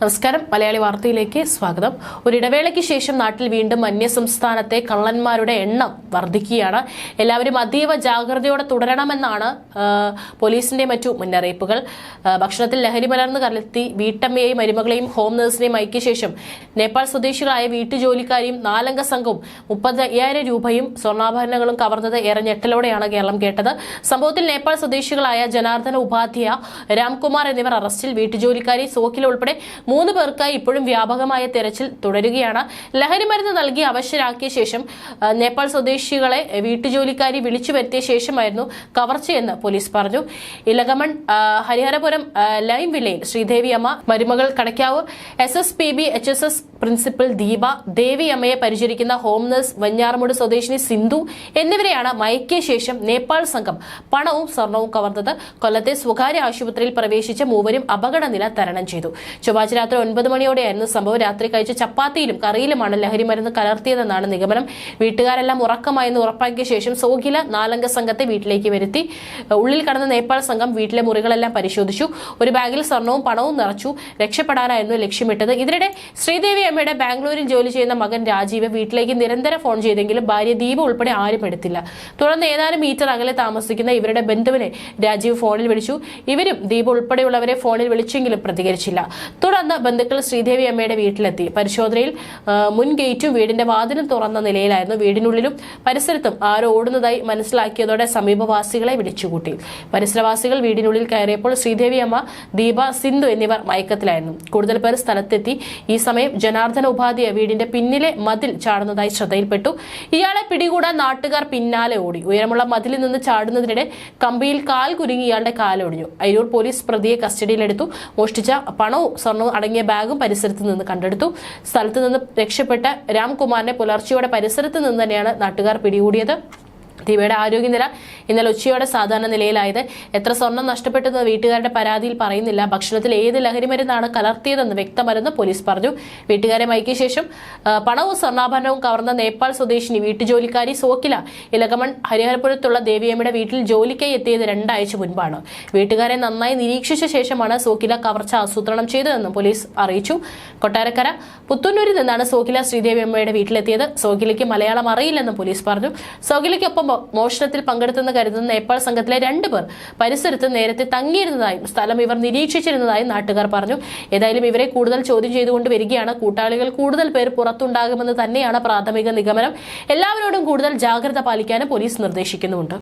നമസ്കാരം. മലയാളി വാർത്തയിലേക്ക് സ്വാഗതം. ഒരിടവേളയ്ക്ക് ശേഷം നാട്ടിൽ വീണ്ടും അന്യസംസ്ഥാനത്തെ കള്ളന്മാരുടെ എണ്ണം വർദ്ധിക്കുകയാണ് എല്ലാവരും അതീവ ജാഗ്രതയോടെ തുടരണമെന്നാണ് പോലീസിന്റെ മറ്റു മുന്നറിയിപ്പുകൾ. ഭക്ഷണത്തിൽ ലഹരി മലർന്ന് കലർത്തി വീട്ടമ്മയെയും മരുമകളെയും ഹോം നഴ്സിനെയും അയക്കിയ ശേഷം നേപ്പാൾ സ്വദേശികളായ വീട്ടുജോലിക്കാരിയും നാലംഗ സംഘവും മുപ്പത് അയ്യായിരം രൂപയും സ്വർണാഭരണങ്ങളും കവർന്നത് ഏറെ ഞെട്ടലോടെയാണ് കേരളം കേട്ടത്. സംഭവത്തിൽ നേപ്പാൾ സ്വദേശികളായ ജനാർദ്ദന ഉപാധ്യായ രാംകുമാർ എന്നിവർ അറസ്റ്റിൽ. വീട്ടുജോലിക്കാരി സോക്കിൽ ഉൾപ്പെടെ മൂന്ന് പേർക്കായി ഇപ്പോഴും വ്യാപകമായ തെരച്ചിൽ തുടരുകയാണ്. ലഹരി മരുന്ന് നൽകി അവശരാക്കിയ ശേഷം നേപ്പാൾ സ്വദേശികളെ വീട്ടുജോലിക്കാരി വിളിച്ചു വരുത്തിയ ശേഷമായിരുന്നു കവർച്ചയെന്ന് പോലീസ് പറഞ്ഞു. ഇലകമൺ ഹരിഹരപുരം ലൈം വില്ലയിൽ ശ്രീദേവി അമ്മ മരുമകൾ Kadakkavu S S P B H S S principal Deepa ദേവിയമ്മയെ പരിചരിക്കുന്ന ഹോം നഴ്സ് വഞ്ഞാറമൂട് സ്വദേശിനി സിന്ധു എന്നിവരെയാണ് മയക്കിയ ശേഷം നേപ്പാൾ സംഘം പണവും സ്വർണവും കവർന്നത്. കൊല്ലത്തെ സ്വകാര്യ ആശുപത്രിയിൽ പ്രവേശിച്ച മൂവരും അപകടനില തരണം ചെയ്തു. ചൊവ്വാഴ്ച രാത്രി ഒൻപത് മണിയോടെയായിരുന്നു സംഭവം. രാത്രി കഴിച്ച ചപ്പാത്തിയിലും കറിയിലുമാണ് ലഹരി മരുന്ന് കലർത്തിയതെന്നാണ് നിഗമനം. വീട്ടുകാരെല്ലാം ഉറക്കമായെന്ന് ഉറപ്പാക്കിയ ശേഷം സോഗില നാലംഗ സംഘത്തെ വീട്ടിലേക്ക് വരുത്തി. ഉള്ളിൽ കടന്ന നേപ്പാൾ സംഘം വീട്ടിലെ മുറികളെല്ലാം പരിശോധിച്ചു. ഒരു ബാഗിൽ സ്വർണവും പണവും നിറച്ചു. രക്ഷപ്പെടാനായിരുന്നു ലക്ഷ്യമിട്ടത്. ഇതിനിടെ ശ്രീദേവി അമ്മയുടെ ബാംഗ്ലൂരിൽ ജോലി ചെയ്യുന്ന മകൻ രാജീവ് വീട്ടിലേക്ക് നിരന്തരം ഫോൺ ചെയ്തെങ്കിലും ഭാര്യ ദീപ ഉൾപ്പെടെ ആരും എടുത്തില്ല. തുടർന്ന് ഏതാനും മീറ്റർ അകലെ താമസിക്കുന്ന ഇവരുടെ ബന്ധുവിനെ രാജീവ് ഫോണിൽ വിളിച്ചു. ഇവരും ദീപ ഉൾപ്പെടെയുള്ളവരെ ഫോണിൽ വിളിച്ചെങ്കിലും പ്രതികരിച്ചില്ല. തുടർന്ന് ബന്ധുക്കൾ ശ്രീദേവി അമ്മയുടെ വീട്ടിലെത്തി. പരിശോധനയിൽ മുൻ ഗേറ്റും വീടിന്റെ വാതിലും തുറന്ന നിലയിലായിരുന്നു വീടിനുള്ളിലും. പരിസരത്തും ആരോ ഓടുന്നതായി മനസ്സിലാക്കിയതോടെ സമീപവാസികളെ വിളിച്ചുകൂട്ടി. പരിസരവാസികൾ വീടിനുള്ളിൽ കയറിയപ്പോൾ ശ്രീദേവി അമ്മ ദീപ സിന്ധു എന്നിവർ മയക്കത്തിലായിരുന്നു. കൂടുതൽ പേർ സ്ഥലത്തെത്തി. ഈ സമയം ജനാർദ്ദന ഉപാധ്യായ വീടിന്റെ പിന്നിലെ മതിൽ ചാടുന്നതായി ശ്രദ്ധയിൽപ്പെട്ടു. ഇയാളെ പിടികൂടാൻ നാട്ടുകാർ പിന്നാലെ ഓടി. ഉയരമുള്ള മതിലിൽ നിന്ന് ചാടുന്നതിനിടെ കമ്പിയിൽ കാൽ കുരുങ്ങി ഇയാളുടെ കാലൊടിഞ്ഞു അയ്യൂർ പോലീസ് പ്രതിയെ കസ്റ്റഡിയിലെടുത്തു. മോഷ്ടിച്ച പണവും സ്വർണവും അടങ്ങിയ ബാഗും പരിസരത്ത് നിന്ന് കണ്ടെടുത്തു. സ്ഥലത്ത് നിന്ന് രക്ഷപ്പെട്ട രാംകുമാറിനെ പുലർച്ചെയോടെ പരിസരത്ത് നിന്ന് തന്നെയാണ് നാട്ടുകാർ പിടികൂടിയത്. ദീപയുടെ ആരോഗ്യനില ഇന്നലെ ഉച്ചയോടെ സാധാരണ നിലയിലായത്. എത്ര സ്വർണം നഷ്ടപ്പെട്ടെന്ന് വീട്ടുകാരുടെ പരാതിയിൽ പറയുന്നില്ല. ഭക്ഷണത്തിൽ ഏത് ലഹരി മരുന്നാണ് കലർത്തിയതെന്ന് വ്യക്തമല്ലെന്ന് പോലീസ് പറഞ്ഞു. വീട്ടുകാരെ മയക്കിയ ശേഷം പണവും സ്വർണാഭരണവും കവർന്ന നേപ്പാൾ സ്വദേശിനി വീട്ടുജോലിക്കാരി സോക്കില ഇലകമൺ ഹരിഹരപുരത്തുള്ള ദേവിയമ്മയുടെ വീട്ടിൽ ജോലിക്കായി എത്തിയത് രണ്ടാഴ്ച മുൻപാണ്. വീട്ടുകാരെ നന്നായി നിരീക്ഷിച്ച ശേഷമാണ് സോക്കില കവർച്ച ആസൂത്രണം ചെയ്തതെന്നും പോലീസ് അറിയിച്ചു. കൊട്ടാരക്കര പുത്തന്നൂരിൽ നിന്നാണ് സോക്കില ശ്രീദേവിയമ്മയുടെ വീട്ടിലെത്തിയത്. സോക്കിലയ്ക്ക് മലയാളം അറിയില്ലെന്നും പോലീസ് പറഞ്ഞു. സോക്കിലയ്ക്കൊപ്പം മോഷണത്തിൽ പങ്കെടുത്തെന്ന് കരുതുന്ന നേപ്പാൾ സംഘത്തിലെ രണ്ടു പേർ പരിസരത്ത് നേരത്തെ തങ്ങിയിരുന്നതായും സ്ഥലം ഇവർ നിരീക്ഷിച്ചിരുന്നതായും നാട്ടുകാർ പറഞ്ഞു. ഏതായാലും ഇവരെ കൂടുതൽ ചോദ്യം ചെയ്തുകൊണ്ട് വരികയാണ്. കൂട്ടാളികൾ കൂടുതൽ പേർ പുറത്തുണ്ടാകുമെന്ന് തന്നെയാണ് പ്രാഥമിക നിഗമനം. എല്ലാവരോടും കൂടുതൽ ജാഗ്രത പാലിക്കാനും പോലീസ് നിർദ്ദേശിക്കുന്നുണ്ട്